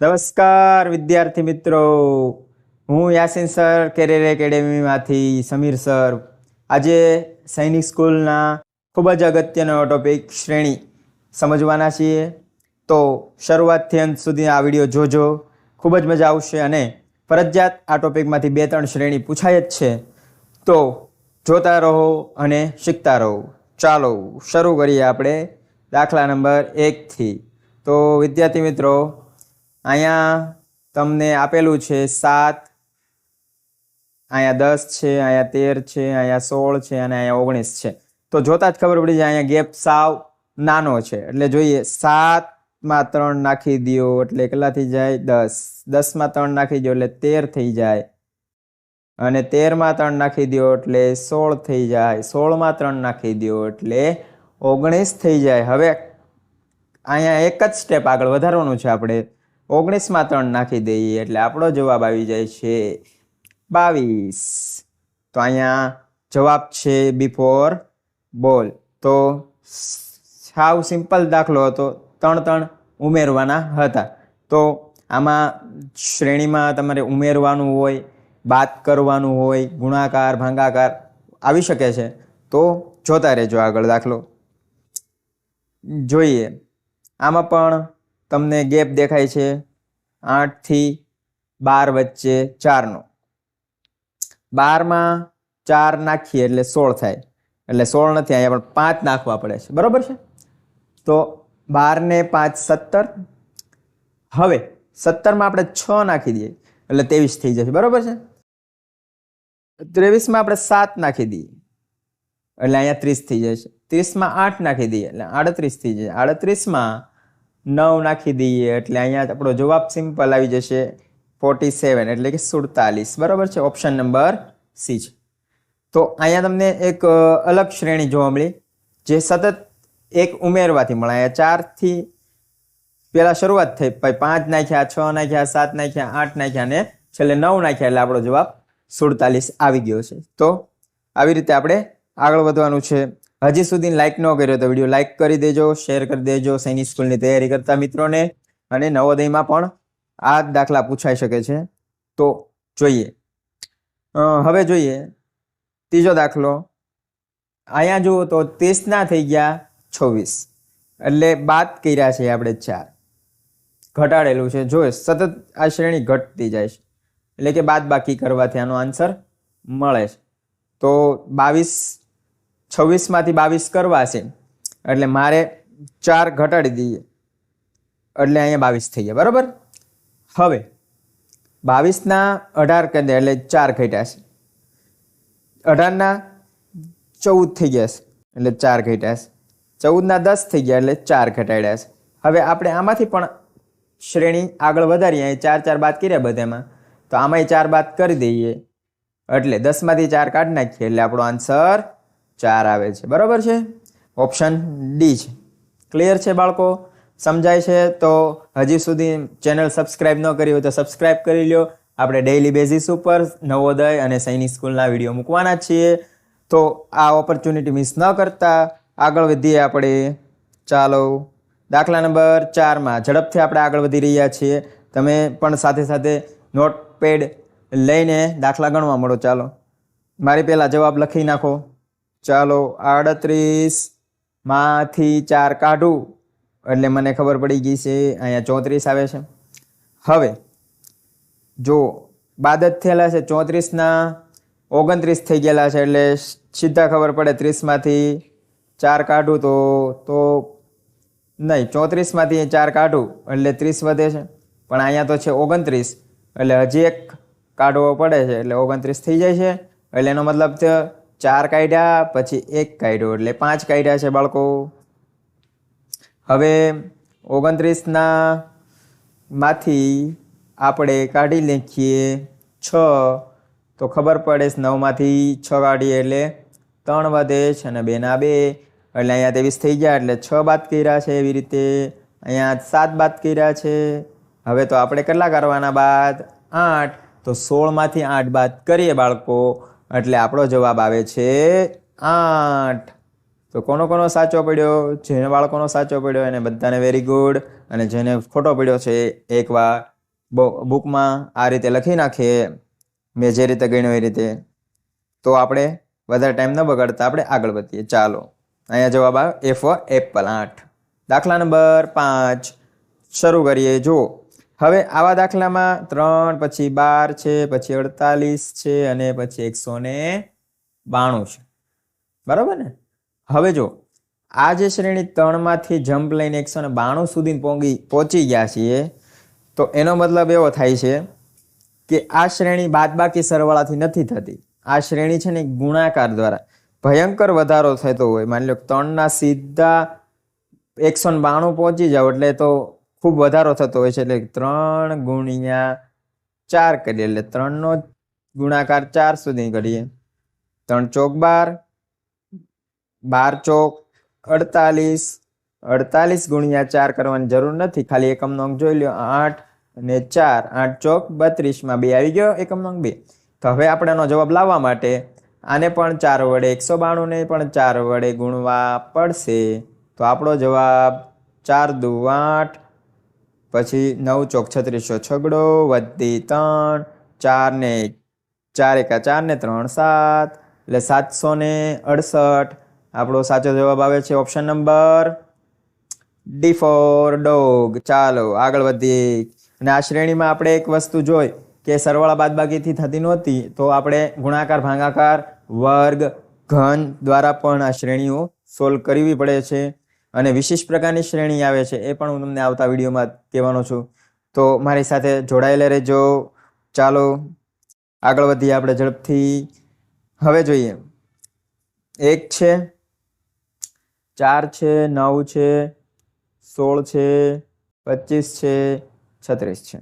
નમસ્કાર, વિદ્યાર્થી મિત્રો. હું યાસીન સર કેરિયર એકેડેમીમાંથી સમીર સર. આજે સૈનિક સ્કૂલના ખૂબ જ અગત્યનો ટોપિક શ્રેણી સમજવાના છીએ. તો શરૂઆતથી અંત સુધી આ વીડિયો જોજો. ખૂબ જ મજા આવશે અને ફરજિયાત આ ટોપિકમાંથી બે ત્રણ શ્રેણી પૂછાય જ છે. તો જોતા રહો અને શીખતા રહો. ચાલો, શરૂ કરીએ આપણે દાખલા નંબર એકથી તો વિદ્યાર્થી મિત્રો અહીંયા તમને આપેલું છે સાત, અહીંયા દસ છે, અહીંયા તેર છે, અહીંયા સોળ છે અને અહીંયા ઓગણીસ છે. તો જોતા જ ખબર પડી જાય, અહીંયા ગેપ સાવ નાનો છે. એટલે જોઈએ, સાતમાં ત્રણ નાખી દો એટલે કેટલા જાય દસ. દસમાં ત્રણ નાખી દો એટલે તેર થઈ જાય. અને તેરમાં ત્રણ નાખી દો એટલે સોળ થઈ જાય. સોળમાં ત્રણ નાખી દો એટલે ઓગણીસ થઈ જાય. હવે અહીંયા એક જ સ્ટેપ આગળ વધારવાનું છે આપણે. ઓગણીસમાં ત્રણ નાખી દઈએ એટલે આપણો જવાબ આવી જાય છે બાવીસ. તો અહીંયા જવાબ છે બિફોર બોલ. તો સાવ સિમ્પલ દાખલો હતો. ત્રણ ત્રણ ઉમેરવાના હતા. તો આમાં શ્રેણીમાં તમારે ઉમેરવાનું હોય, બાદ કરવાનું હોય, ગુણાકાર, ભાંગાકાર આવી શકે છે. તો જોતા રહેજો આગળ દાખલો. જોઈએ. આમાં પણ તમને ગેપ દેખાય છે આઠથી બાર વચ્ચે ચારનો. બારમાં ચાર નાખીએ એટલે સોળ થાય. એટલે સોળ નથી અહીંયા પણ પાંચ નાખવા પડે છે. બરોબર છે? તો બારને પાંચ સત્તર. હવે સત્તરમાં આપણે છ નાખી દઈએ, એટલે ત્રેવીસ થઈ જશે. બરાબર છે? ત્રેવીસમાં આપણે સાત નાખી દઈએ, એટલે અહીંયા ત્રીસ થઈ જશે. ત્રીસમાં આઠ નાખી દઈએ, એટલે આડત્રીસ થઈ જશે. આડત્રીસમાં નવ નાખી દઈએ એટલે અહીંયા આપણો જવાબ સિમ્પલ આવી જશે. ફોર્ટી સેવન એટલે કે સુડતાલીસ. બરાબર છે? ઓપ્શન નંબર સી છે. તો અહીંયા તમને એક અલગ શ્રેણી જોવા મળી. જે સતત એક ઉમેરવાથી મળે. અહીંયા ચારથી પહેલાં શરૂઆત થઈ. પછી પાંચ નાખ્યા, છ નાખ્યા, સાત નાખ્યા, આઠ નાખ્યા ને છેલ્લે નવ નાખ્યા એટલે આપણો જવાબ સુડતાલીસ આવી ગયો છે. તો આવી રીતે આપણે આગળ વધવાનું છે. હજી સુધી લાઈક ન કર્યો તો વીડિયો લાઈક કરી દેજો શેર કરી દેજો સૈનિક સ્કૂલની તૈયારી કરતા મિત્રોને. અને નવોદયમાં પણ આ દાખલા પૂછાઈ શકે છે. તો જોઈએ. હવે જોઈએ. ત્રીજો દાખલો. અહીંયા જુઓ તો ત્રીસના થઈ ગયા છવ્વીસ. એટલે બાદ કર્યા છે આપણે ચાર. ઘટાડેલું છે. જો સતત આ શ્રેણી ઘટતી જાય છે. એટલે કે બાદ બાકી કરવાથી આનો આન્સર મળે છે. તો બાવીસ છવ્વીસમાંથી બાવીસ કરવા છે. એટલે મારે ચાર ઘટાડી દઈએ. એટલે અહીંયા બાવીસ થઈ ગયા, બરાબર? હવે, બાવીસના અઢાર કરી દે, એટલે ચાર ઘટ્યા છે. અઢારના ચૌદ થઈ ગયા છે, એટલે ચાર ઘટ્યા છે. ચૌદના દસ થઈ ગયા, એટલે ચાર ઘટાડ્યા છે. હવે આપણે આમાંથી પણ શ્રેણી આગળ વધારીએ ચાર ચાર બાદ કર્યા બધામાં. તો આમાંય ચાર બાદ કરી દઈએ. એટલે દસમાંથી ચાર કાઢી નાખીએ, એટલે આપણો આન્સર ચાર આવે છે. બરાબર છે? ઓપ્શન ડી છે. ક્લિયર છે બાળકો? સમજાય છે? તો હજી સુધી ચેનલ સબસ્ક્રાઈબ ન કરી હોય તો સબસ્ક્રાઈબ કરી લ્યો. આપણે ડેઇલી બેઝિસ ઉપર નવોદય અને સૈનિક સ્કૂલના વીડિયો મૂકવાના છીએ. તો આ ઓપોર્ચ્યુનિટી મિસ ન કરતા આગળ વધીએ આપણે. ચાલો. દાખલા નંબર ચારમાં ઝડપથી આપણે આગળ વધી રહ્યા છીએ. તમે પણ સાથે સાથે નોટપેડ લઈને દાખલા ગણવા મળો. ચાલો. મારી પહેલાં જવાબ લખી નાખો. ચાલો આડત્રીસમાંથી ચાર કાઢું. એટલે મને ખબર પડી ગઈ છે, અહીંયા ચોત્રીસ આવે છે. હવે, જો બાદ જ થયેલા છે ચોત્રીસના ઓગણત્રીસ થઈ ગયેલા છે, એટલે સીધા ખબર પડે ત્રીસમાંથી ચાર કાઢું તો તો નહીં ચોત્રીસમાંથી ચાર કાઢું, એટલે ત્રીસ વધે છે. પણ અહીંયા તો છે ઓગણત્રીસ, એટલે હજી એક કાઢવો પડે છે, એટલે ઓગણત્રીસ થઈ જાય છે. એટલે એનો મતલબ ચાર કાઢ્યા, પછી એક કાઢ્યો. એટલે પાંચ કાઢ્યા છે બાળકો. હવે ઓગણત્રીસના માંથી આપણે કાઢી લખીએ છ. તો ખબર પડે નવમાંથી છ કાઢીએ એટલે ત્રણ વધે છે અને બેના બે. એટલે અહીંયા ત્રેવીસ થઈ ગયા, એટલે છ બાદ કર્યા છે એવી રીતે. અહીંયા સાત બાદ કર્યા છે. હવે તો આપણે કેટલા કરવાના બાદ? આઠ. તો સોળમાંથી આઠ બાદ કરીએ બાળકો. એટલે આપણો જવાબ આવે છે આઠ. તો કોનો કોનો સાચો પડ્યો? જેને બાળકોનો સાચો પડ્યો એને બધાને વેરી ગુડ અને જેને ખોટો પડ્યો છે એકવાર બુકમાં આ રીતે લખી નાખીએ મેં જે રીતે ગણ્યો એ રીતે. તો આપણે વધારે ટાઈમ ન બગાડતા, આપણે આગળ વધીએ. ચાલો. અહીંયા જવાબ આવે એફ એપલ આઠ. દાખલા નંબર પાંચ. શરૂ કરીએ, જુઓ. હવે આવા દાખલામાં ત્રણ, પછી બાર છે, પછી અડતાલીસ છે અને પછી એકસો ને બાણું છે. બરાબર ને? હવે જો, આ જે શ્રેણી ત્રણમાંથી જમ્પ લઈને એકસો ને બાણું સુધી પહોંચી પહોંચી ગયા છીએ, તો એનો મતલબ એવો થાય છે કે આ શ્રેણી બાદબાકી સરવાળાથી નથી થતી. આ શ્રેણી છે ને ગુણાકાર દ્વારા ભયંકર વધારો થતો હોય. માની લો ત્રણના સીધા એકસો ને બાણું પહોંચી જાવ એટલે તો ખૂબ વધારો થતો હોય છે. એટલે ત્રણ ગુણ્યા ચાર કરીએ. એટલે ત્રણનો ગુણાકાર ચાર સુધી કરીએ. ત્રણ ચોક બાર બાર ચોક અડતાલીસ. અડતાલીસ ગુણ્યા ચાર કરવાની જરૂર નથી. ખાલી એકમનો અંક જોઈ લો આઠ અને ચાર. આઠ ચોક બત્રીસમાં બે આવી ગયો એકમનો અંક બે. તો હવે આપણે એનો જવાબ લાવવા માટે આને પણ ચાર વડે એકસો બાણુંને પણ ચાર વડે ગુણવા પડશે. તો આપણો જવાબ ચાર દુ આઠ પછી નવ ચોક છત્રીસો છગડો, વધી ત્રણ, ચાર ને ચાર એકા ચાર ને ત્રણ, સાત. એટલે સાતસો ને અડસઠ. આપણો સાચો જવાબ આવે છે option number D four, dog. ચાલો, આગળ વધીએ. અને આ શ્રેણીમાં આપણે એક વસ્તુ જોઈ કે સરવાળા બાદબાકીથી થતી નહોતી, તો આપણે ગુણાકાર, ભાગાકાર, વર્ગ, ઘન દ્વારા પણ આ શ્રેણીઓ સોલ્વ કરવી પડે છે. અને વિશેષ પ્રકારની શ્રેણી આવે છે, એ પણ હું તમને આવતા વિડીયોમાં કહેવાનો છું. તો મારી સાથે જોડાયેલા રહેજો. ચાલો, આગળ વધીએ આપણે ઝડપથી. હવે જોઈએ. એક છે, ચાર છે, નવ છે, સોળ છે, પચીસ છે, છત્રીસ છે.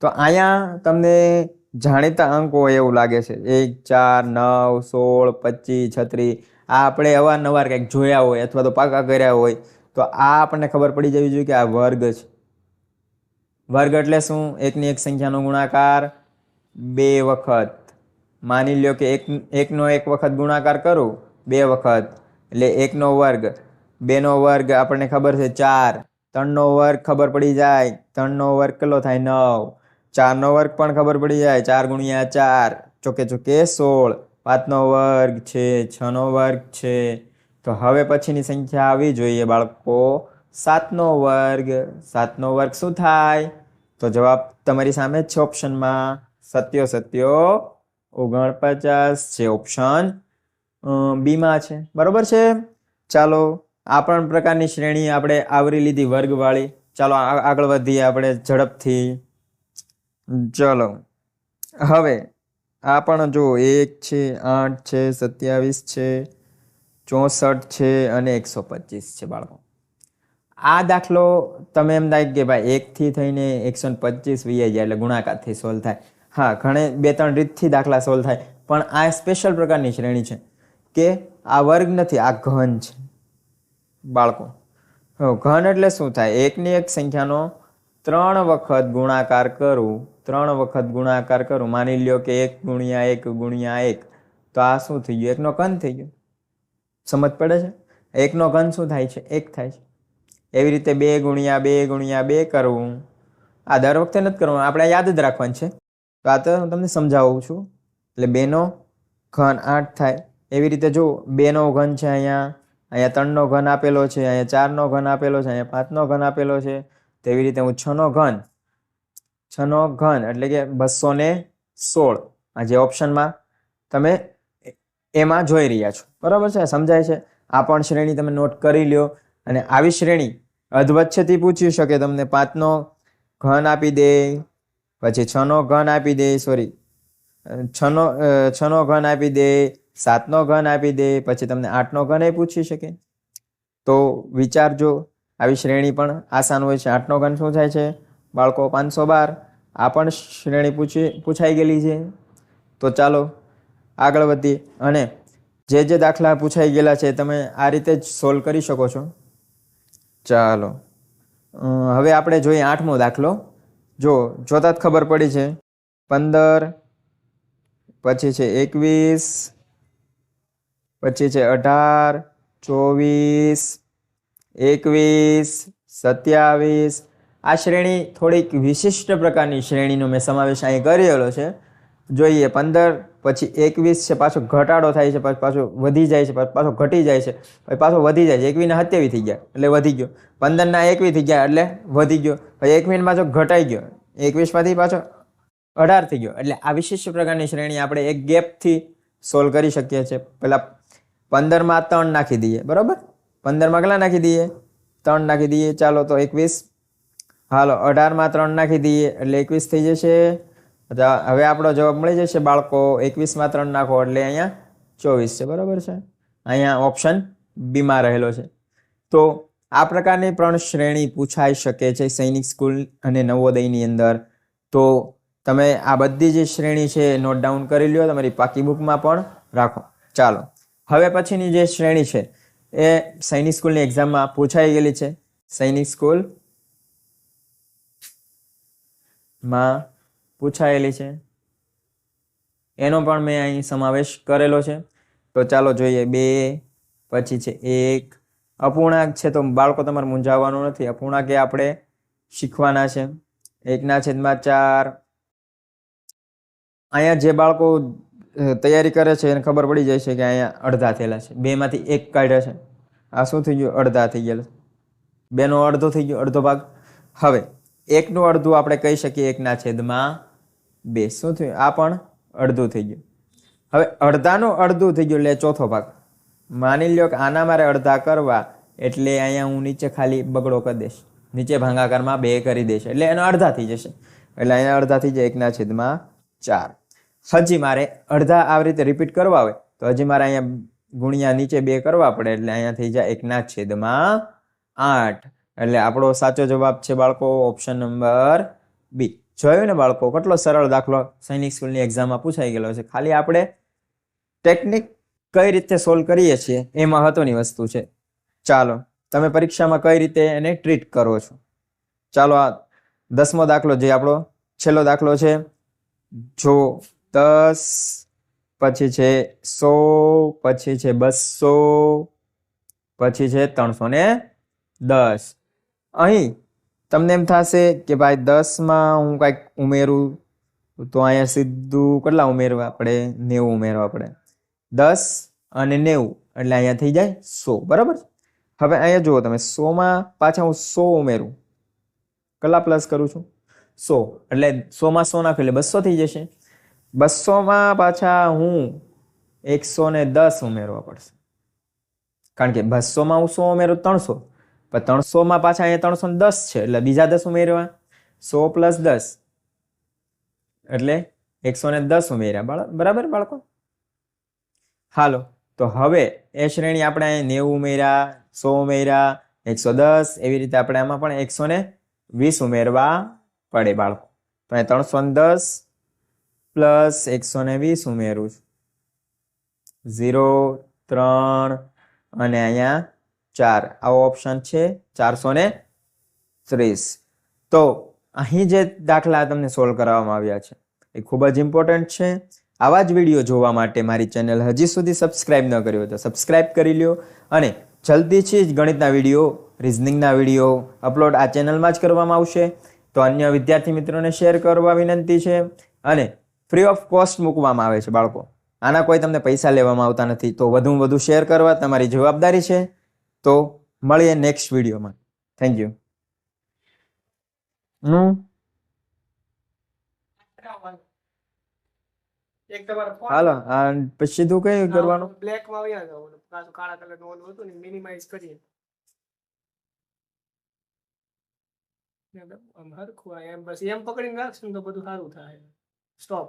તો અહીંયા તમને જાણીતા અંક એવું લાગે છે. એક, ચાર, નવ, સોળ, પચીસ, છત્રીસ આ આપણે અવારનવાર કંઈક જોયા હોય અથવા તો પાકા કર્યા હોય, તો આ આપણને ખબર પડી જવી જોઈએ કે આ વર્ગ છે. વર્ગ એટલે શું? એકની એક સંખ્યાનો ગુણાકાર બે વખત. માની લ્યો કે એક, એકનો એક વખત ગુણાકાર કરું, બે વખત. એટલે એકનો વર્ગ. બેનો વર્ગ આપણને ખબર છે ચાર. ત્રણનો વર્ગ ખબર પડી જાય. ત્રણનો વર્ગ કેટલો થાય? નવ. ચારનો વર્ગ પણ ખબર પડી જાય. ચાર ગુણ્યા ચાર. ચોકે ચોકે સોળ. પાંચનો વર્ગ છે, છનો વર્ગ છે. તો હવે પછીની સંખ્યા આવવી જોઈએ બાળકો. સાતનો વર્ગ. સાતનો વર્ગ શું થાય? તો જવાબ તમારી સામે છે ઓપ્શનમાં. સત્યો સત્યો. ઓગણપચાસ છે ઓપ્શન. બીમાં છે. બરોબર છે? ચાલો, આ પણ પ્રકારની શ્રેણી આપણે આવરી લીધી વર્ગવાળી. ચાલો આગળ વધીએ આપણે ઝડપથી. ચલો, હવે આ પણ જો એક છે, આઠ છે, સત્યાવીસ છે, ચોસઠ છે અને એકસો પચીસ છે બાળકો. આ દાખલો તમે એમ થાય કે ભાઈ એકથી થઈને એકસો ને પચીસ વી જાય એટલે ગુણાકારથી સોલ્વ થાય. હા, ઘણે બે ત્રણ રીતથી દાખલા સોલ્વ થાય. પણ આ સ્પેશિયલ પ્રકારની શ્રેણી છે કે આ વર્ગ નથી, આ ઘન છે. બાળકો, ઘન એટલે શું થાય? એકની એક સંખ્યાનો ત્રણ વખત ગુણાકાર કરું, ત્રણ વખત ગુણાકાર કરું, માની લ્યો કે એક ગુણ્યા એક ગુણ્યા એક, તો આ શું થઈ ગયું? એકનો ઘન થઈ ગયો. સમજ પડે છે? એકનો ઘન શું થાય છે? એક થાય છે. એવી રીતે બે ગુણ્યા બે ગુણ્યા બે કરવું આ દર વખતે નથી કરવાનું. આપણે યાદ જ રાખવાનું છે. તો આ તો હું તમને સમજાવું છું. એટલે બેનો ઘન આઠ થાય. એવી રીતે જો બેનો ઘન છે અહીંયા. અહીંયા ત્રણનો ઘન આપેલો છે. અહીંયા ચારનો ઘન આપેલો છે. અહીંયા પાંચનો ઘન આપેલો છે. તેવી રીતે હું છનો ઘન છનો ઘન એટલે કે બસો ને સોળ આ જે ઓપ્શનમાં તમે એમાં જોઈ રહ્યા છો. બરાબર છે? સમજાય છે? આ પણ શ્રેણી તમે નોટ કરી લ્યો અને આવી શ્રેણી અધવચ્છેથી પૂછી શકે તમને. પાંચનો ઘન આપી દે, પછી છનો ઘન આપી દે સોરી છનો છનો ઘન આપી દે સાતનો ઘન આપી દે, પછી તમને આઠનો ઘન એ પૂછી શકે. તો વિચારજો આવી શ્રેણી પણ આસાન હોય છે. આઠનો ઘન શું થાય છે? બાળકો પાંચસો બાર. આ પણ શ્રેણી પૂછી, પૂછાઈ ગયેલી છે. તો ચાલો આગળ વધીએ. અને જે જે દાખલા પૂછાઈ ગયેલા છે, તમે આ રીતે જ સોલ્વ કરી શકો છો. ચાલો. હવે આપણે જોઈએ આઠમો દાખલો. જો, જોતા જ ખબર પડી છે. પંદર, પછી છે એકવીસ, પછી છે અઢાર, ચોવીસ એકવીસ, સત્યાવીસ. આ શ્રેણી થોડીક વિશિષ્ટ પ્રકારની શ્રેણીનો મેં સમાવેશ અહીં કરેલો છે. જોઈએ, પંદર, પછી એકવીસ છે, પાછો ઘટાડો થાય છે, પછી પાછો વધી જાય છે, પછી ઘટી જાય છે, પછી પાછો વધી જાય છે. એકવીસના સત્યાવી થઈ ગયા, એટલે વધી ગયો. પંદરના એકવીસ થઈ ગયા, એટલે વધી ગયો. પછી એકવીસ પાછો ઘટાઈ ગયો. એકવીસમાંથી પાછો અઢાર થઈ ગયો. એટલે આ વિશિષ્ટ પ્રકારની શ્રેણી આપણે એક ગેપથી સોલ્વ કરી શકીએ છીએ. પહેલાં પંદરમાં ત્રણ નાખી દઈએ, બરાબર? પંદરમાં કેટલા નાખી દઈએ? ત્રણ નાખી દઈએ. ચાલો તો એકવીસ. હાલો, અઢારમાં ત્રણ નાખી દઈએ, એટલે એકવીસ થઈ જશે. હવે આપણો જવાબ મળી જશે બાળકો. એકવીસમાં ત્રણ નાખો, એટલે અહીંયા ચોવીસ છે. બરાબર છે? અહીંયા ઓપ્શન બીમાં રહેલો છે. તો આ પ્રકારની પણ શ્રેણી પૂછાઈ શકે છે સૈનિક સ્કૂલ અને નવોદયની અંદર. તો તમે આ બધી જે શ્રેણી છે નોટ ડાઉન કરી લ્યો. તમારી પાકી બુકમાં પણ રાખો. ચાલો, હવે પછીની જે શ્રેણી છે એ સૈનિક સ્કૂલની એક્ઝામમાં પૂછાઈ ગયેલી છે. સૈનિક સ્કૂલમાં પૂછાયેલી છે. એનો પણ મેં અહીં સમાવેશ કરેલો છે. તો ચાલો જોઈએ, બે, પછી છે એક. અપૂર્ણાંક છે તો બાળકો તમારે મૂંઝાવવાનું નથી. અપૂર્ણાંક એ આપણે શીખવાના છે. એકના છેદમાં ચાર. અહીંયા જે બાળકો તૈયારી કરે છે એને ખબર પડી જાય છે કે અહીંયા અડધા થયેલા છે. બેમાંથી એક કાઢ્યા છે. આ શું થઈ ગયું? અડધા થઈ ગયેલા બેનો અડધો થઈ ગયો, અડધો ભાગ. હવે, એકનું અડધું આપણે કહી શકીએ એકના છેદમાં બે. શું થયું? આ પણ અડધું થઈ ગયું. હવે, અડધાનું અડધું થઈ ગયું એટલે ચોથો ભાગ. માની લ્યો કે આના મારે અડધા કરવા એટલે અહીંયા હું નીચે ખાલી બગડો કરી દઈશ. નીચે ભાંગાકારમાં બે કરી દઈશ. એટલે એનો અડધા થઈ જશે. એટલે અહીંયા અડધા થઈ જાય એકના છેદમાં ચાર. હજી મારે અડધા આવી રીતે રિપીટ કરવા હોય, તો હજી મારે અહીંયા ગુણ્યા નીચે બે કરવા પડે, એટલે અહીંયા થઈ જાય એકના છેદમાં આઠ. એટલે આપણો સાચો જવાબ છે બાળકો ઓપ્શન નંબર બી. જોયું ને બાળકો, કેટલો સરળ દાખલો સૈનિક સ્કૂલની એક્ઝામમાં પૂછાઈ ગયેલો છે. ખાલી આપણે ટેકનિક કઈ રીતે સોલ્વ કરીએ છીએ એ મહત્વની વસ્તુ છે. ચાલો, તમે પરીક્ષામાં કઈ રીતે એને ટ્રીટ કરો છો? ચાલો આ દસમો દાખલો જે આપણો છેલ્લો દાખલો છે, જો દસ, પછી છે સો, પછી છે બસો, પછી છે ત્રણસો ને દસ. અહીં તમને એમ થશે કે ભાઈ દસમાં હું કાંઈક ઉમેરું, તો અહીંયા સીધું કેટલા ઉમેરવા પડે? નેવું ઉમેરવા પડે. દસ અને નેવું, એટલે અહીંયા થઈ જાય સો, બરાબર? હવે અહીંયા જુઓ તમે, સોમાં પાછા હું સો ઉમેરું. કેટલા પ્લસ કરું છું? સો, એટલે સોમાં સો નાખ્યું એટલે બસો થઈ જશે. બસોમાં પાછા હું એકસો ને દસ ઉમેરવા પડશે. કારણ કે બસોમાં હું સો ઉમેરું ત્રણસો. પણ ત્રણસોમાં પાછા અહીંયા ત્રણસો દસ છે, એટલે બીજા દસ ઉમેરવા. સો પ્લસ દસ. એટલે એકસો ને દસ ઉમેર્યા. બરાબર બાળકો? હાલો, તો હવે એ શ્રેણી આપણે અહીંયા નેવું ઉમેર્યા, સો ઉમેર્યા, એકસો દસ. એવી રીતે આપણે આમાં પણ એકસો ને વીસ ઉમેરવા પડે બાળકો. તો અહીંયા ત્રણસો દસ પ્લસ એકસો ને વીસ ઉમેરું છું. ઝીરો, ત્રણ અને અહીંયા ચાર. આવો ઓપ્શન છે ચારસો ને ત્રીસ. તો અહીં જે દાખલા તમને સોલ્વ કરાવવામાં આવ્યા છે, એ ખૂબ જ ઇમ્પોર્ટન્ટ છે. આવા જ વીડિયો જોવા માટે મારી ચેનલ હજી સુધી સબસ્ક્રાઇબ ન કરી હોય તો સબસ્ક્રાઇબ કરી લ્યો અને જલ્દીથી જ ગણિતના વીડિયો રિઝનિંગના વીડિયો અપલોડ આ ચેનલમાં જ કરવામાં આવશે. તો અન્ય વિદ્યાર્થી મિત્રોને શેર કરવા વિનંતી છે અને ફ્રી ઓફ કોસ્ટ મૂકવામાં આવે છે બાળકો. આના કોઈ તમને પૈસા લેવામાં આવતા નથી. તો વધુમાં વધુ શેર કરવા તમારી જવાબદારી છે. તો મળીએ નેક્સ્ટ વિડીયોમાં થેન્ક યુ હમ એક તમારે હાલો પછી સીધું કઈ કરવાનું? બ્લેકમાં આવ્યા જાવ કાળા કલરનું ઓલું હતું ને મિનિમાઇઝ કરીએ. આમ હરખું એમ બસ એમ પકડીને રાખશું તો બધું સારું થાય. સ્ટોપ